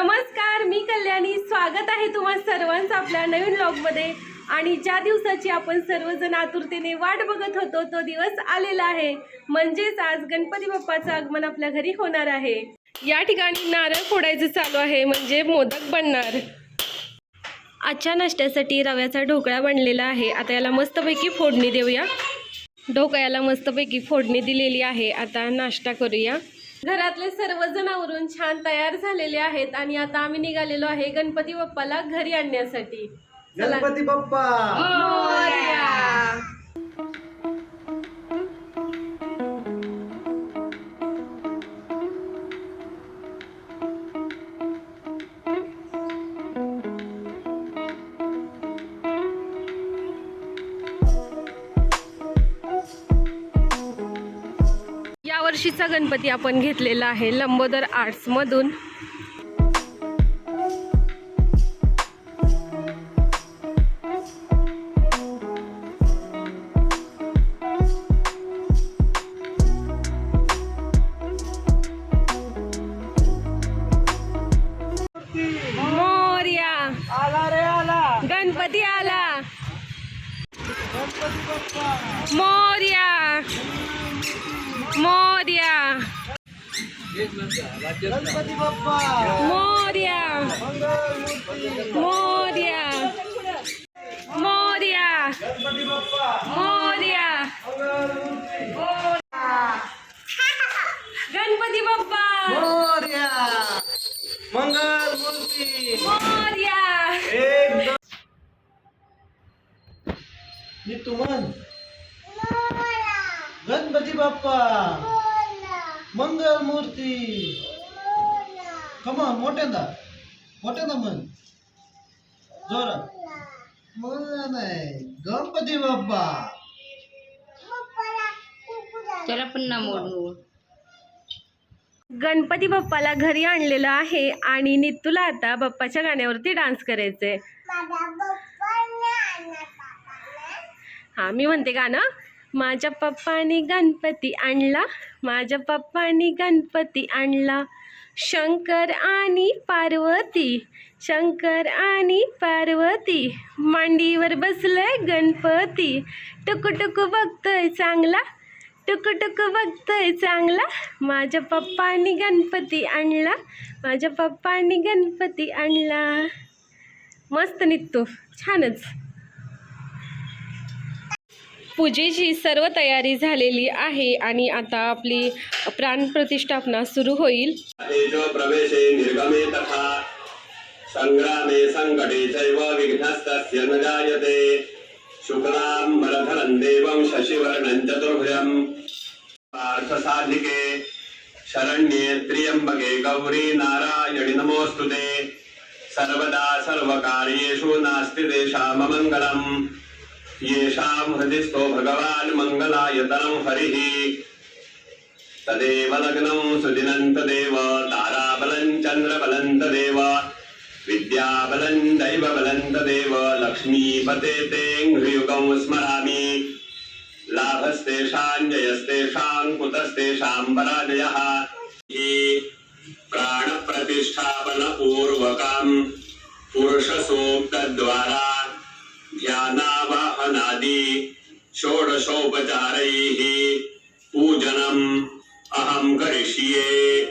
नमस्कार मी कल्याणी. स्वागत आहे तुम्हा सर्वांचं आपल्या नवीन ब्लॉगमध्ये आणि ज्या दिवसाची आपण सर्वजण आतुरतेने वाट बघत होतो तो दिवस आलेला आहे. म्हणजेच आज गणपती बाप्पाचं आगमन आपल्या घरी होणार आहे. या ठिकाणी नारळ फोडायचं चालू आहे म्हणजे मोदक बनणार. आजच्या नाश्त्यासाठी रव्याचा ढोकळा बनलेला आहे. आता याला मस्तपैकी फोडणी देऊया. ढोकळ्याला मस्तपैकी फोडणी दिलेली आहे. आता नाश्ता करूया. घरातले सर्वजण आवरून छान तयार झालेले आहेत आणि आता आम्ही निघालेलो आहे गणपती बाप्पाला घरी आणण्यासाठी. चला. गणपती बाप्पा! वर्षीचा गणपती आपण घेतलेला आहे लंबोदर आर्ट्स मधून. गणपती आला. मोर्या. मोर मोर्या मोर्या गणपती बाप्पा मोर्या मंगळमूर्ती मोर्या मोर्या गणपती बाप्पा मोर्या मंगळमूर्ती गणपती बाप्पा मोरया मंगळमूर्ती मोर्या एक मी तुमन गणपती बाप्पा मंगळमूर्ती कमा मोठ्यांदा. मोठ्यांदा म्हण. जोरात. मला नाही. गणपती बाप्पा. त्याला पण ना मोड. गणपती बाप्पाला घरी आणलेलं आहे आणि नित्तूला आता बाप्पाच्या गाण्यावरती डान्स करायचंय. हा मी म्हणते गाणं. माझ्या पप्पानी गणपती आणला. माझ्या पप्पानी गणपती आणला. शंकर आणि पार्वती शंकर आणि पार्वती मांडीवर बसलंय गणपती. टुकू बघतोय चांगला टुकू बघतोय चांगला. माझ्या पप्पानी गणपती आणला माझ्या पप्पानी गणपती आणला. मस्त निघतो. छानच. पूजेची सर्व तयारी झालेली आहे आणि आता आपली प्राणप्रतिष्ठापना सुरू होईल. तेजो प्रवेशे चैव विघ्नस्तस्य न जायते। शुक्लां देवं शशिवर्णं चतुर्भुजम् पार्थसाधिके शरण्ये त्र्यम्बके गौरी नारायणि नमोऽस्तु ते। सर्वदा सर्वकार्येषु नास्ति तेषाममङ्गलम् येषां हृदिस्थो भगवान् मङ्गलायतनं हरिः। तदेव लग्नम् सुदिनं तदेव ताराबलं चन्द्रबलं तदेव तदेव लक्ष्मीपते तेऽङ्घ्रियुगम् स्मरामि। लाभस्तेषां जयस्तेषां कुतस्तेषां पराजयः। प्राणप्रतिष्ठापनपूर्वकम् पुरुषसूक्तद्वारा ध्याना ध्यानावाहनादि षोडशोपचारैः पूजनम् अहं करिष्ये।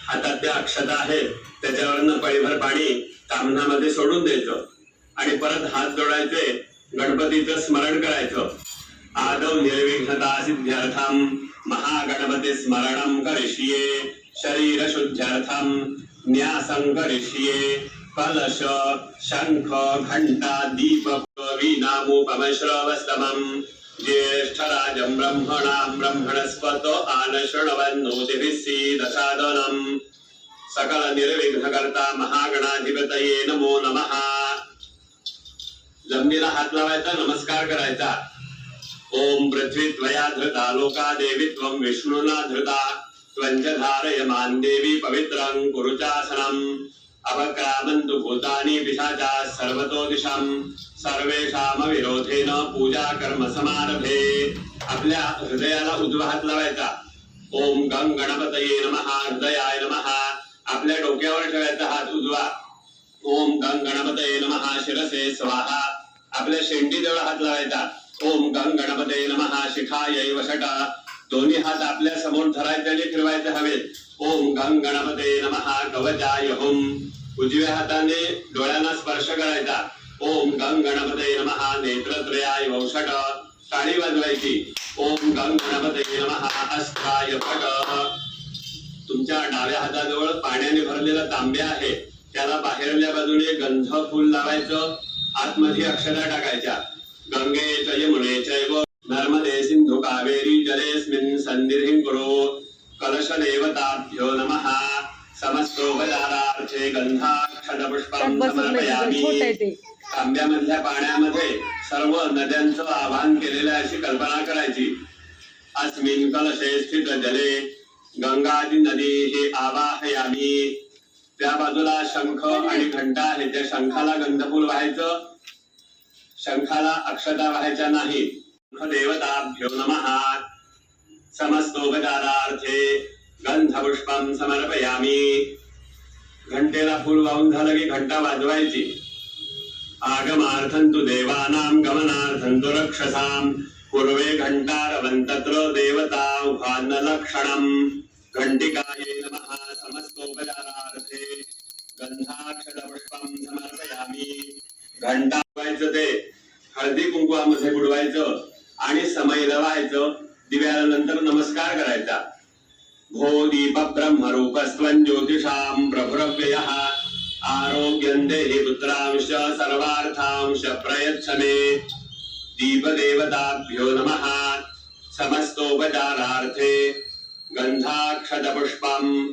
हातात त्या अक्षता आहेत त्याच्यावरनं पळीभर पाणी कामनामध्ये सोडून द्यायचं. आणि परत हात जोडायचे गणपतीचं स्मरण करायचं. आदौ निर्विघ्नता सिद्ध्यर्थम महागणपती स्मरणं करिष्ये। शरीर शुद्ध्यर्थम न्यासं करिष्ये। कलश शंख घंटा दीप वीणामुपमश्रवस्तमम् ज्येष्ठराजम् ब्रह्मणाम् ब्रह्मणस्पत आनशृण्वन्नोतिभिस्सीदसादनम् सीदसादनम् सकलनिर्विघ्नकर्ता महागणाधिपतये नमो नमः। जमिनीला हात लावायचा नमस्कार करायचा। ओम पृथ्वी त्वया धृता लोका देवी त्वं विष्णुना धृता। त्वञ्च धारयमान् देवी पवित्रं कुरुचासनम्। अपक्रामन्तु भूतानि पिशाचा सर्वतो दिशं सर्वेषामविरोधेन पूजा कर्म समारभे आपल्या हृदयाला उजवा हात लावायचा ओम गंग गणपतये नमः हृदयाय नमः। आपल्या डोक्यावर ठेवायचा हात उजवा। ओम गंग गणपतये नमः शिरसे स्वाहा। आपल्या शेंडीजवळ हात लावायचा। ओम गंग गणपतये नमः शिखायै वषट। दोन्ही हात आपल्यासमोर धरायचे आणि फिरवायचे हवेत। ओम गंग गणपते नमः कवचाय हुम। उजव्या हाताने डोळ्यांना स्पर्श करायचा. ओम गंग गणपते नमः नेत्रत्रयाय वंशट टाळी वाजवायची. ओम गंग गणपते नमः अस्त्राय फट। तुमच्या डाव्या हाताजवळ पाण्याने भरलेला तांब्या आहे. त्याला बाहेरल्या बाजूने गंध फुल लावायचं. आतमध्ये अक्षरा टाकायच्या. गंगे च यमुने चैव नर्मदे सिंधु कावेरी जलेस्मिन संधिर्हिं कुरु। कलश देवताभ्यो नमः समस्तोपचारार्थे गंधाक्षतपुष्पं समर्पयामी। तांब्यामधल्या पाण्यामध्ये सर्व नद्यांचं आवाहन केलेलं आहे अशी कल्पना करायची. अस्मिन कलशे स्थित जले। गंगादी नदी हे आवाहयामी। त्या बाजूला शंख आणि घंटा आहे त्या शंखाला गंधफूल व्हायचं. शंखाला अक्षता व्हायच्या नाही देवताभ्यो नमः. समस्तोपचारार्थे गंधपुष्पम समर्पयामी. घंटेला फूल वाहून झालं की घंटा वाजवायची. आगमार्थंतु गमनार्थं तु रक्षसाम पूर्वे घंटारवं तत्र देवता उभान लक्षणम घंटिकाये नमः समस्तोपचारार्थे गंधाक्षर समर्पयामि. समर्पयामी घंटा ते. हळदी कुंकुवामध्ये बुडवायचं आणि समय लवायचं. दिव्याला नंतर नमस्कार करायचा. भो दीप ब्रह्मरूपस्त्वं ज्योतिषां प्रभुरव्ययः आरोग्यं देहि पुत्रांश सर्वार्थांश प्रयच्छ मे दीपदेवताभ्यो नमः समस्तोपचारार्थे। गन्धाक्षतपुष्पम्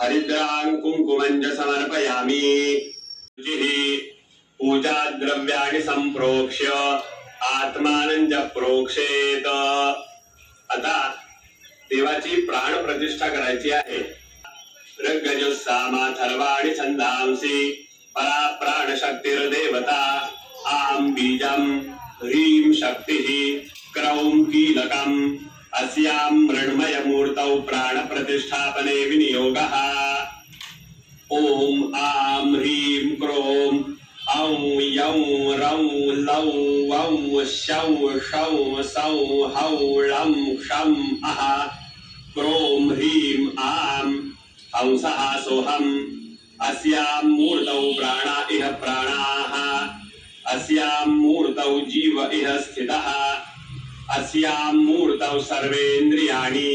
हरिद्रां कुङ्कुमञ्च च समर्पयामि। शुचिः पूजाद्रव्याणि सम्प्रोक्ष्य आत्मानं च प्रोक्षेत। आता देवाची प्राण प्रतिष्ठा करायची आहे. रग्गजुस्सामा थर्वा आणि परा प्राण शक्तीर देवता आम बीजम ह्रीम शक्ती क्रौम कीलकम अस्याम मृण्मय मूर्तौ प्राण प्रतिष्ठापने विनियोगः। ओम आम ह्री शौ शौ सौ हौ ळं क्षम् अः क्रों ह्रीं आं हंसः सोऽहम् अस्यां मूर्तौ प्राणा इह प्राणाः अस्यां मूर्तौ जीव इह स्थितः अस्यां मूर्तौ सर्वेन्द्रियाणि।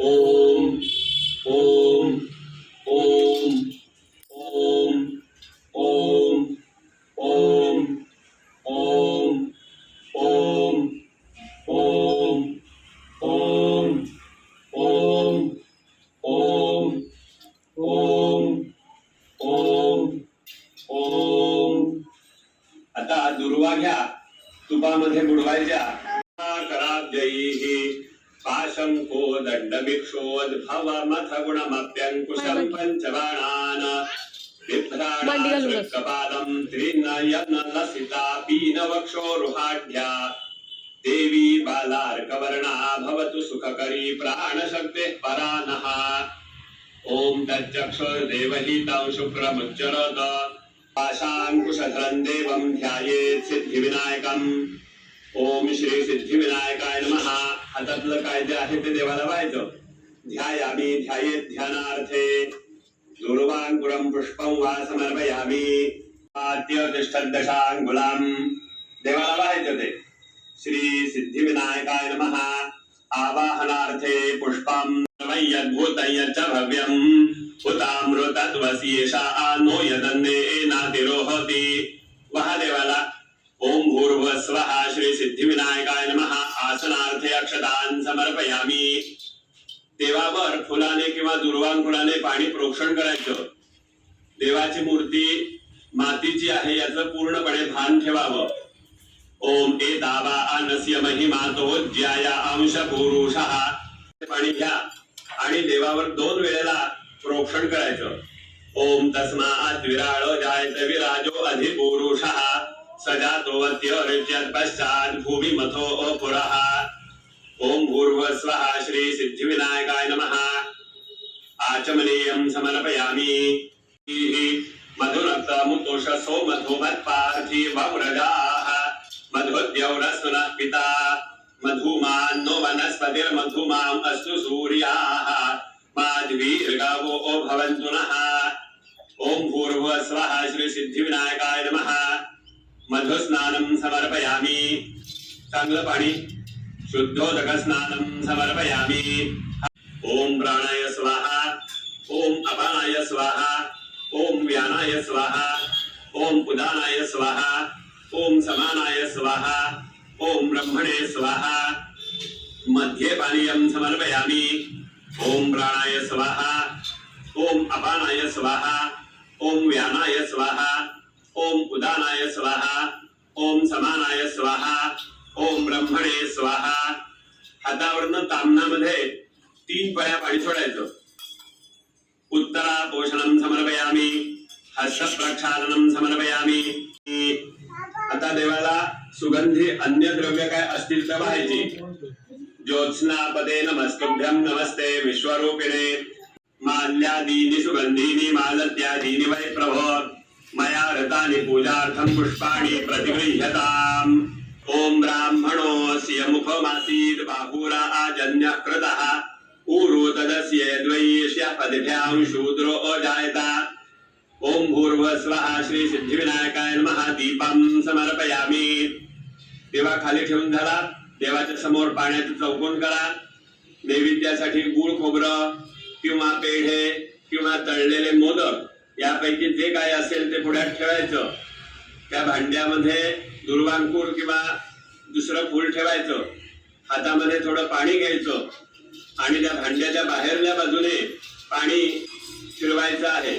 ॐ शङ्को दण्डभिक्षोद्भवमथगुणमप्यङ्कुशम् पञ्चबाणान्। बिभ्राणाकपालम् त्रिनयनलसितापीनवक्षोरुहाढ्या देवी बालार्कवर्णा भवतु सुखकरी प्राणशक्तिः परा नः ॐ तच्चक्षुर्देवहितं शुक्रमुच्चरत। पाशाङ्कुशधरम् देवम् ध्यायेत् सिद्धिविनायकम्। ॐ श्री सिद्धिविनायकाय नमः। हातातलं काय जे आहे ते देवाला व्हायचं. ध्यायामी ध्याये ध्यानार्थे. दुर्वाङ्कुरं पुष्पं वा समर्पयामि. दशांगुलाम देवाला व्हायचं ते. श्री सिद्धिविनायकाय नमः. आवाहनार्थे पुष्पं यद्भूतं यच्च भव्यम् उतामृतत्वसी एषा नो यदन्नेनातिरोहति वहा देवाला ओम भूर्भुवस्वः श्री सिद्धिविनायकाय नमः. आसनार्थे अक्षतान समर्पयामि. देवावर फुलाने किंवा दुर्वांकुराने पाणी प्रोक्षण करायचं. देवाची मूर्ती मातीची आहे याचं पूर्णपणे भान ठेवावं. ओम ए दावा अनस्य महिमा तो ज्याया अंश पुरुष. पाणी घ्या आणि देवावर दोन वेळेला प्रोक्षण करायचं. ओम तस्मात् विराळ जायत विराजो अधिपुरुष. सजातोवत्योरिष्यत्पश्चात् भूमिमथो पुरः ॐ भूर्वस्वः श्रीसिद्धिविनायकाय नमः। आचमनीयं समर्पयामि। मधुरक्तमुतोषसो मधुमत्पार्थिवव्रजाः पिता। मधुमान्नो वनस्पतिर्मधुमाम् अस्तु सूर्याः। माध्वीर्गावो भवन्तु नः। ॐ भूर्वस्वः श्रीसिद्धिविनायकाय नमः। मधुस्नानं समर्पयामि। चांगलं पाणी शुद्धोदक स्नानं समर्पयामि। ॐ प्राणाय स्वाहा। ॐ अपानाय स्वाहा। ॐ व्यानाय स्वाहा। ॐ उदानाय स्वाहा। ॐ समानाय स्वाहा। ॐ ब्रह्मणे स्वाहा। मध्ये पानीयं समर्पयामि। ॐ प्राणाय स्वाहा। ॐ अपानाय स्वाहा। ॐ व्यानाय ओम उदानाय स्वाहा ओम समानाय स्वाहा ओम ब्रह्मणे स्वाहा. हातावरनं तामनामध्ये तीन पळ्या पाणी सोडायचं. उत्तरा पोषणं समर्पयामी हस्त प्रक्षालनं समर्पयामी. आता देवाला सुगंधी अन्य द्रव्य काय असतील तर व्हायची ज्योत्स्नापदे नमस्तुभ्यं नमस्ते विश्वरूपिणे. माल्यादीनि सुगन्धीनि मालत्यादीनि वै प्रभो. मया रतानि पूजार्थं पुष्पाणि प्रतिगृह्यताम्। ॐ ब्राह्मणोऽस्य मुखमासीत् बाहुरा आजन्यः कृतः। ऊरु तदस्य द्वैष्यः पदिभ्यां शूद्रो अजायता ॐ भूर्भुवस्वः श्री सिद्धिविनायकाय नमः दीपं समर्पयामि। देवा खाली ठेवून झाला देवाच्या समोर पाण्याचं चौकोन करा नैवेद्यासाठी गुळ खोबरं किंवा पेढे किंवा तळलेले मोदक यापैकी जे काय असेल ते पुढ्यात ठेवायचं. त्या भांड्यामध्ये दुर्वांकूर किंवा दुसरं फूल ठेवायचं. हातामध्ये थोडं पाणी घ्यायचं. आणि त्या भांड्याच्या बाहेरल्या बाजूने पाणी फिरवायचं आहे.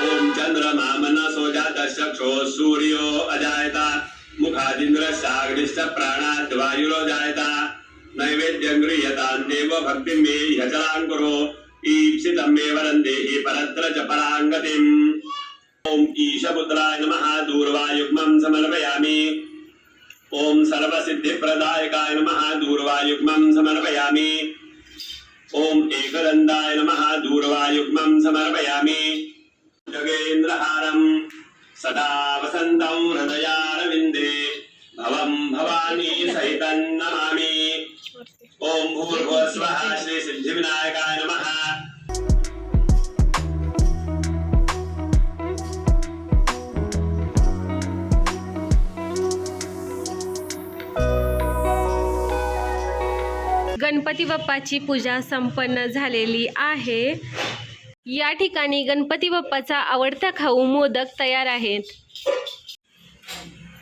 ओम चंद्र मामन सोजा दशक्षो सूर्यो अजायता. मुखादिंद्र सागडिश्च प्राणात वायुरो जायता. नैवेद्य गृह्यतां देव भक्ती मे ह्यचलां दूरवायुग्मं समर्पयामि। ॐ एकदन्दाय नमः दूरवायुग्मं समर्पयामि। जगेन्द्रहारं सदा वसन्तं हृदयारविन्दे भवं भवानी सहितं नमामि। ॐ भूर्भुवस्वः श्रीसिद्धिविनायकाय नमः। गणपती बाप्पाची पूजा संपन्न झालेली आहे. या ठिकाणी गणपती बाप्पाचा आवडता खाऊ मोदक तयार आहेत.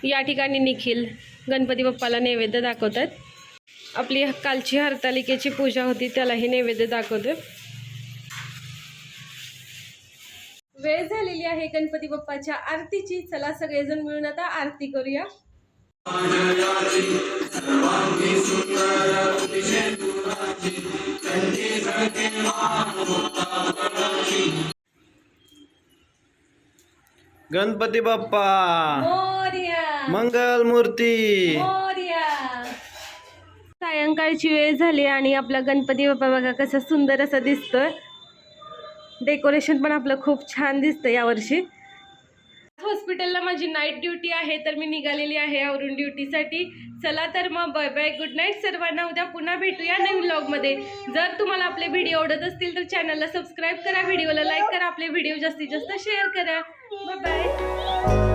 या ठिकाणी निखिल गणपती बाप्पाला नैवेद्य दाखवतात. आपली कालची हरतालिकेची पूजा होती त्यालाही नैवेद्य दाखवतो वेळ झालेली आहे गणपती बाप्पाच्या आरतीची. चला सगळेजण मिळून आता आरती करूया. गणपती बाप्पा. मंगल मूर्ती. सायंकाळची वेळ झाली आणि आपला गणपती बाप्पा बघा कसा सुंदर असा दिसतोय. डेकोरेशन पण आपलं खूप छान दिसतं यावर्षी. हॉस्पिटलला माझी नाईट ड्युटी आहे तर मी निघालेली आहे आवरून ड्युटीसाठी. चला तर मग बाय बाय गुड नाईट सर्वांना. उद्या पुन्हा भेटूया नवीन ब्लॉगमध्ये. जर तुम्हाला आपले व्हिडिओ आवडत असतील तर चॅनलला सबस्क्राईब करा व्हिडिओला लाईक करा आपले व्हिडिओ जास्तीत जास्त शेअर करा. Bye bye.